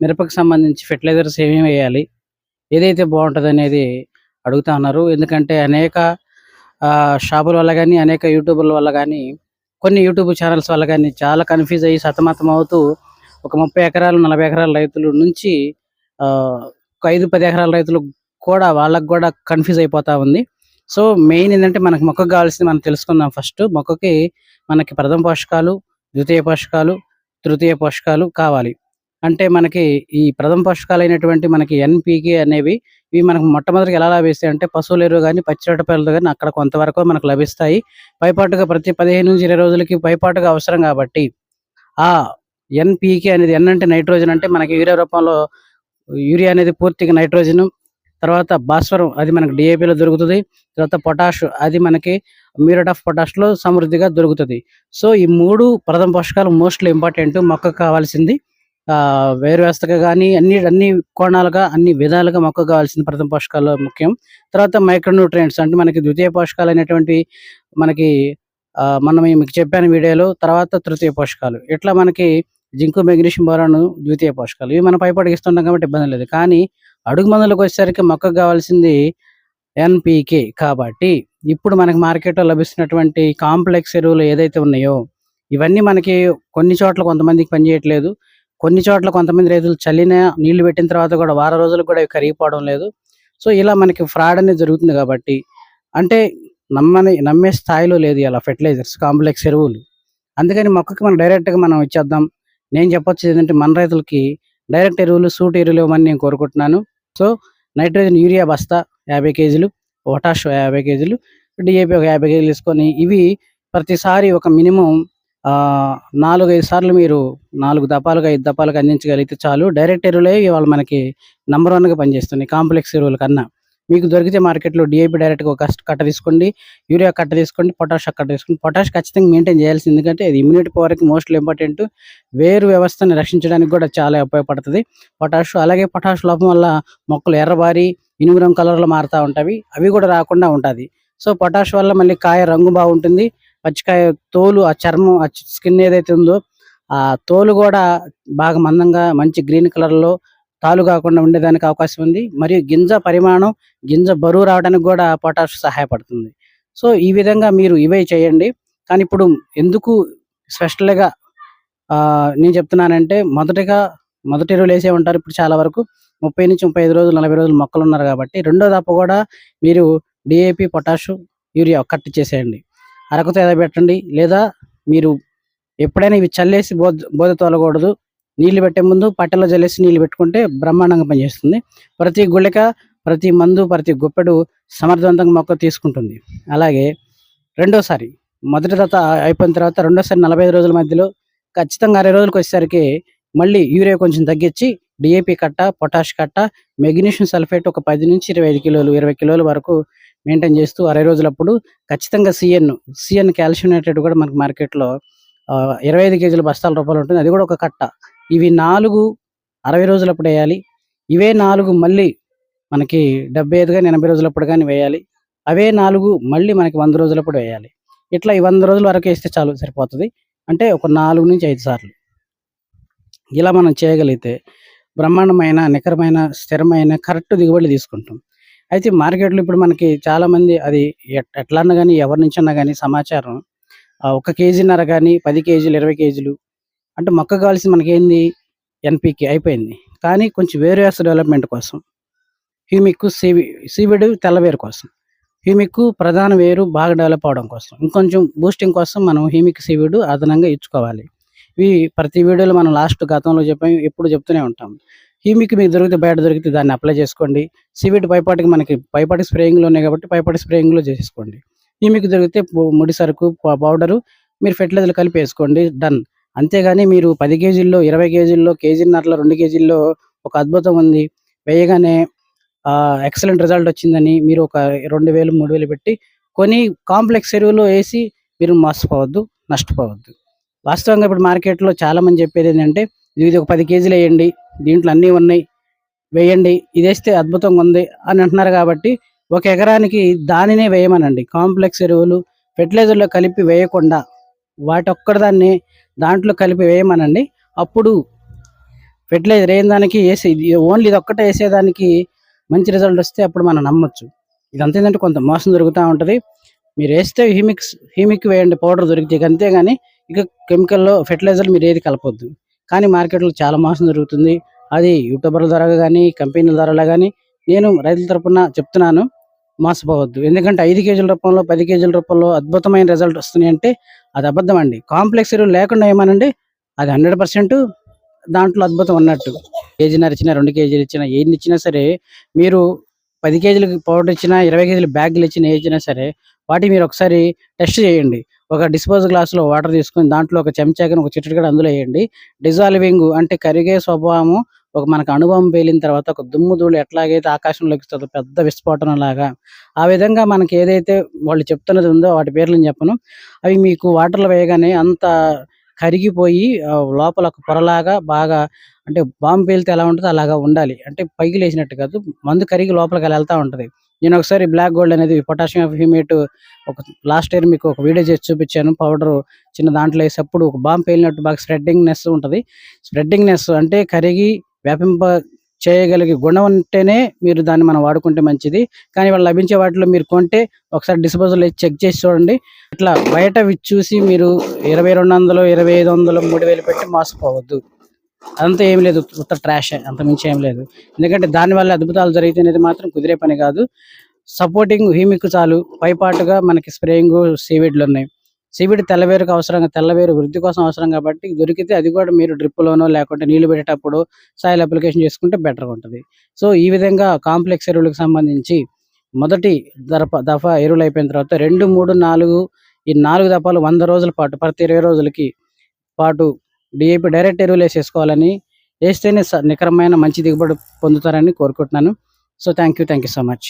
మిరపకు సంబంధించి ఫెర్టిలైజర్స్ ఏమేమి వేయాలి ఏదైతే బాగుంటుంది అనేది అడుగుతా ఉన్నారు. ఎందుకంటే అనేక ఆ, షాపుల వల్ల కానీ అనేక యూట్యూబ్ల వల్ల కానీ కొన్ని యూట్యూబ్ ఛానల్స్ వల్ల కానీ చాలా కన్ఫ్యూజ్ అయ్యి సతమతం అవుతూ ఒక ముప్పై ఎకరాలు నలభై ఎకరాల రైతుల నుంచి ఆ, ఒక ఐదు పది ఎకరాల రైతులు కూడా వాళ్ళకు కూడా కన్ఫ్యూజ్ అయిపోతా ఉంది. సో మెయిన్ ఏంటంటే మనకు మొక్కకు కావాల్సింది మనం తెలుసుకుందాం ఫస్ట్. మొక్కకి మనకి ప్రథమ పోషకాలు ద్వితీయ పోషకాలు తృతీయ పోషకాలు కావాలి. అంటే మనకి ఈ ప్రథమ పోషకాలైనటువంటి మనకి ఎన్పికే అనేవి ఇవి మనకు మొట్టమొదటిగా ఎలా లభిస్తాయి అంటే పశువుల ఎరువు కానీ పచ్చిరొట్టపల్లెలు కానీ అక్కడ కొంతవరకు మనకు లభిస్తాయి. పైపాటుగా ప్రతి పదిహేను నుంచి ఇరవై రోజులకి పైపాటుగా అవసరం కాబట్టి ఆ ఎన్పికే అనేది ఎన్ అంటే నైట్రోజన్ అంటే మనకి యూరియా రూపంలో యూరియా అనేది పూర్తిగా నైట్రోజన్ తర్వాత భాస్వరం అది మనకి డిఏపిలో దొరుకుతుంది తర్వాత పొటాష్ అది మనకి మ్యూరేట్ ఆఫ్ పొటాష్లో సమృద్ధిగా దొరుకుతుంది. సో ఈ మూడు ప్రథమ పోషకాలు మోస్ట్లీ ఇంపార్టెంట్ మొక్కకు కావాల్సింది. వేరు వ్యవస్థగా కానీ అన్ని అన్ని కోణాలుగా అన్ని విధాలుగా మొక్కకు కావాల్సిన ప్రథమ పోషకాలు ముఖ్యం. తర్వాత మైక్రోన్యూట్రియంట్స్ అంటే మనకి ద్వితీయ పోషకాలు అనేటువంటి మనకి మనం మీకు చెప్పాను వీడియోలో తర్వాత తృతీయ పోషకాలు. ఇట్లా మనకి జింకు మెగ్నీషియం బోరాను ద్వితీయ పోషకాలు. ఇవి మనం పైపడిగిస్తుంటాం కాబట్టి ఇబ్బంది లేదు. కానీ అడుగు మందులకు వచ్చేసరికి మొక్కకు కావాల్సింది ఎన్పికే కాబట్టి ఇప్పుడు మనకి మార్కెట్లో లభిస్తున్నటువంటి కాంప్లెక్స్ ఎరువులు ఏదైతే ఉన్నాయో ఇవన్నీ మనకి కొన్ని చోట్ల కొంతమందికి పనిచేయట్లేదు. కొన్ని చోట్ల కొంతమంది రైతులు చల్లిన నీళ్ళు పెట్టిన తర్వాత కూడా వారం రోజులకు కూడా కరిగిపోవడం లేదు. సో ఇలా మనకి ఫ్రాడ్ అనేది జరుగుతుంది కాబట్టి అంటే నమ్మని నమ్మే స్థాయిలో లేదు ఇలా ఫెర్టిలైజర్స్ కాంప్లెక్స్ ఎరువులు. అందుకని మొక్కకి మనం డైరెక్ట్గా మనం ఇచ్చేద్దాం. నేను చెప్పొచ్చు ఏంటంటే మన రైతులకి డైరెక్ట్ ఎరువులు సూట్ ఎరువులు ఇవ్వమని నేను కోరుకుంటున్నాను. సో నైట్రోజన్ యూరియా బస్తా యాభై కేజీలు పొటాష్ యాభై కేజీలు డిఏపి ఒక యాభై కేజీలు తీసుకొని ఇవి ప్రతిసారి ఒక మినిమం నాలుగైదు సార్లు మీరు నాలుగు దపాలుగా ఐదు దపాలుగా అందించగలిగితే చాలు. డైరెక్ట్ ఎరువులే ఇవాళ మనకి నంబర్ వన్గా పనిచేస్తున్నాయి. కాంప్లెక్స్ ఎరువుల కన్నా. మీకు దొరికితే మార్కెట్లో డిఏపి డైరెక్ట్గా ఒక కట్ట తీసుకోండి. యూరియా కట్ట తీసుకోండి. పొటాష్ కట్ట తీసుకోండి. పొటాష్ ఖచ్చితంగా మెయింటైన్ చేయాల్సింది ఎందుకంటే అది ఇమ్యూనిటీ పవర్కి మోస్ట్ ఇంపార్టెంట్. వేరు వ్యవస్థని రక్షించడానికి కూడా చాలా ఉపయోగపడుతుంది. పొటాష్ అలాగే పొటాష్ లోపం వల్ల మొక్కలు ఎర్రబారి ఇనుము రంగు కలర్లో మారుతూ ఉంటాయి. అవి కూడా రాకుండా ఉంటుంది. సో పొటాష్ వల్ల మళ్ళీ కాయ రంగు బాగుంటుంది. పచ్చికాయ తోలు ఆ చర్మం ఆ స్కిన్ ఏదైతే ఉందో ఆ తోలు కూడా బాగా మందంగా మంచి గ్రీన్ కలర్లో తాలు కాకుండా ఉండేదానికి అవకాశం ఉంది. మరియు గింజ పరిమాణం గింజ బరువు రావడానికి కూడా పొటాష్ సహాయపడుతుంది. సో ఈ విధంగా మీరు ఇవే చేయండి. కానీ ఇప్పుడు ఎందుకు స్పెషల్గా ఆ, నేను చెప్తున్నానంటే మొదటగా మొదటి ఎరువులు వేసే ఉంటారు ఇప్పుడు చాలా వరకు. ముప్పై నుంచి ముప్పై ఐదు రోజులు నలభై రోజులు మొక్కలు ఉన్నారు కాబట్టి రెండో దాపు కూడా మీరు డిఏపి పొటాషు యూరియా కట్ చేసేయండి. అరకుతో ఏదో పెట్టండి లేదా మీరు ఎప్పుడైనా ఇవి చల్లేసి బోధ బోధ తోలకూడదు. నీళ్ళు పెట్టే ముందు పట్టెలో చల్లేసి నీళ్ళు పెట్టుకుంటే బ్రహ్మాండంగా పనిచేస్తుంది. ప్రతి గుళిక ప్రతి మందు ప్రతి గుప్పెడు సమర్థవంతంగా మొక్క తీసుకుంటుంది. అలాగే రెండోసారి మొదటి దత అయిపోయిన తర్వాత రెండోసారి నలభై ఐదు రోజుల మధ్యలో ఖచ్చితంగా అరవై రోజులకు వచ్చేసరికి మళ్ళీ యూరియా కొంచెం తగ్గించి డిఏపి కట్ట పొటాష్ కట్ట మెగ్నీషియం సల్ఫేట్ ఒక పది నుంచి ఇరవై ఐదు కిలోలు ఇరవై కిలోల వరకు మెయింటైన్ చేస్తూ అరవై రోజులప్పుడు ఖచ్చితంగా సిఎన్ సిఎన్ కాల్షియం నైట్రేట్ కూడా మనకి మార్కెట్లో ఇరవై ఐదు కేజీల బస్తాల రూపాయలు ఉంటుంది. అది కూడా ఒక కట్ట. ఇవి నాలుగు అరవై రోజులప్పుడు వేయాలి. ఇవే నాలుగు మళ్ళీ మనకి డెబ్బై ఐదు కానీ ఎనభై రోజులప్పుడు కానీ వేయాలి. అవే నాలుగు మళ్ళీ మనకి వంద రోజులప్పుడు వేయాలి. ఇట్లా ఈ వంద రోజుల వరకు వేస్తే చాలు సరిపోతుంది. అంటే ఒక నాలుగు నుంచి ఐదు సార్లు. ఇలా మనం చేయగలిగితే బ్రహ్మాండమైన నికరమైన స్థిరమైన కరెక్ట్ దిగుబడి తీసుకుంటాం. అయితే మార్కెట్లో ఇప్పుడు మనకి చాలామంది అది ఎట్- ఎట్లా అన్నా కానీ ఎవరి నుంచి అన్నా కానీ సమాచారం. ఆ, ఒక కేజీన్నర కానీ పది కేజీలు ఇరవై కేజీలు. అంటే మొక్క కావాల్సింది మనకేంది? ఎన్పికి అయిపోయింది. కానీ కొంచెం వేరు డెవలప్మెంట్ కోసం హ్యూమిక్ సీవి సీవిడ్ తెల్లవేరు కోసం హ్యూమిక్ ప్రధాన వేరు బాగా డెవలప్ అవడం కోసం ఇంకొంచెం బూస్టింగ్ కోసం మనం హ్యూమిక్ సీవిడ్ అదనంగా ఇచ్చుకోవాలి. ఇవి ప్రతి వీడియోలో మనం లాస్ట్ గతంలో చెప్పాం ఎప్పుడు చెప్తూనే ఉంటాం. హ్యూమిక్ మీకు దొరికితే బయట దొరికితే దాన్ని అప్లై చేసుకోండి. సీవిడ్ పైపాటికి మనకి పైపాటి స్ప్రేయింగ్లో ఉన్నాయి కాబట్టి పైపాటి స్ప్రేయింగ్లో చేసుకోండి. హ్యూమిక్ దొరికితే ముడి సరుకు పౌడరు మీరు ఫెర్టిలైజర్ కలిపి వేసుకోండి. డన్ అంతేగాని మీరు పది కేజీల్లో ఇరవై కేజీల్లో కేజీన్నరలో రెండు కేజీల్లో ఒక అద్భుతం ఉంది. వేయగానే ఎక్సలెంట్ రిజల్ట్ వచ్చిందని మీరు ఒక రెండు వేలు మూడు వేలు పెట్టి కొని కాంప్లెక్స్ ఎరువులు వేసి మీరు మోసపోవద్దు నష్టపోవద్దు. వాస్తవంగా ఇప్పుడు మార్కెట్లో చాలా మంది చెప్పేది ఏంటంటే ఇది ఒక పది కేజీలు వేయండి. దీంట్లో అన్నీ ఉన్నాయి. వేయండి ఇదేస్తే అద్భుతంగా ఉంది అని అంటున్నారు కాబట్టి ఒక ఎకరానికి దానినే వేయమనండి. కాంప్లెక్స్ ఎరువులు ఫెర్టిలైజర్లో కలిపి వేయకుండా వాటి ఒక్కడదాన్ని దాంట్లో కలిపి వేయమనండి. అప్పుడు ఫెర్టిలైజర్ వేయని దానికి వేసి ఓన్లీ ఇది ఒక్కటే వేసేదానికి మంచి రిజల్ట్ వస్తే అప్పుడు మనం నమ్మొచ్చు. ఇదంతా ఏంటంటే కొంత మోసం జరుగుతూ ఉంటుంది. మీరు వేస్తే హ్యూమిక్స్ హ్యూమిక్ వేయండి పౌడర్ దొరికితే అంతేగాని ఇక కెమికల్లో ఫెర్టిలైజర్ మీరు ఏది కలపొద్దు. కానీ మార్కెట్లో చాలా మోసం జరుగుతుంది. అది యూట్యూబర్ల ద్వారా కానీ కంపెనీల ద్వారా కానీ నేను రైతుల తరపున చెప్తున్నాను మోసపోవద్దు. ఎందుకంటే ఐదు కేజీల రూపంలో పది కేజీల రూపంలో అద్భుతమైన రిజల్ట్ వస్తున్నాయి అంటే అది అబద్ధం అండి. కాంప్లెక్స్ ఎరువు లేకుండా ఏమనండి అది హండ్రెడ్ పర్సెంట్ దాంట్లో అద్భుతం ఉన్నట్టు కేజీ ఇచ్చినా రెండు కేజీలు ఇచ్చినా ఏది ఇచ్చినా సరే మీరు పది కేజీలకి పౌడర్ ఇచ్చినా ఇరవై కేజీలు బ్యాగులు ఇచ్చినా ఏ ఇచ్చినా సరే వాటి మీరు ఒకసారి టెస్ట్ చేయండి. ఒక డిస్పోజ్ గ్లాసులో వాటర్ తీసుకొని దాంట్లో ఒక చెంచాకి ఒక చిట్టకడ అందులో వేయండి. డిజాల్వింగ్ అంటే కరిగే స్వభావము ఒక మనకు అనుభవం పేలిన తర్వాత ఒక దుమ్ము ధూళి ఎట్లాగైతే ఆకాశంలోకి వస్తుందో పెద్ద విస్ఫోటనం లాగా. ఆ విధంగా మనకి ఏదైతే వాళ్ళు చెప్తున్నది ఉందో వాటి పేర్లు చెప్పను. అవి మీకు వాటర్లో వేయగానే అంత కరిగిపోయి లోపల ఒక పొరలాగా బాగా అంటే బాంబు పేలితే ఎలా ఉంటుందో అలాగా ఉండాలి. అంటే పైకి లేచినట్టు కాదు మందు కరిగి లోపలికి అలా వెళ్తా ఉంటుంది. నేను ఒకసారి బ్లాక్ గోల్డ్ అనేది పొటాషియం హ్యూమేట్ ఒక లాస్ట్ ఇయర్ మీకు ఒక వీడియో చేసి చూపించాను. పౌడర్ చిన్న దాంట్లో వేసేప్పుడు ఒక బాంబు పేలినట్టు బాగా స్ప్రెడ్డింగ్నెస్ ఉంటుంది. స్ప్రెడ్డింగ్నెస్ అంటే కరిగి వ్యాపింప చేయగలిగే గుణం ఉంటేనే మీరు దాన్ని మనం వాడుకుంటే మంచిది. కానీ వాళ్ళు లభించే వాటిలో మీరు కొంటే ఒకసారి డిస్పోజల్ చెక్ చేసి చూడండి. ఇట్లా బయట వి- చూసి మీరు ఇరవై రెండు వందలు ఇరవై ఐదు వందలు మూడు వేలు పెట్టి మోసపోవద్దు. అదంతా ఏం లేదు ఉత్త ట్రాష్ అంత మించి ఏం లేదు. ఎందుకంటే దానివల్ల అద్భుతాలు జరిగితేనేది మాత్రం కుదిరే పని కాదు. సపోర్టింగ్ హీమిక్ చాలు. పైపాటుగా మనకి స్ప్రేయింగ్ సీవిడ్లు ఉన్నాయి. సీవిడ్ తెల్లవేరుకు అవసరంగా తెల్లవేరు వృద్ధి కోసం అవసరం కాబట్టి దొరికితే అది కూడా మీరు డ్రిప్పులోనో లేకుంటే నీళ్ళు పెట్టేటప్పుడు సాయిల్ అప్లికేషన్ చేసుకుంటే బెటర్గా ఉంటుంది. సో ఈ విధంగా కాంప్లెక్స్ ఎరువులకు సంబంధించి మొదటి దరప దఫా ఎరువులు అయిపోయిన తర్వాత రెండు మూడు నాలుగు ఈ నాలుగు దఫాలు వంద రోజుల పాటు ప్రతి ఇరవై రోజులకి పాటు డిఏపి డైరెక్ట్ ఎరువులు వేసేసుకోవాలని వేస్తేనే స- నికరమైన మంచి దిగుబడి పొందుతారని కోరుకుంటున్నాను. So thank you thank you so much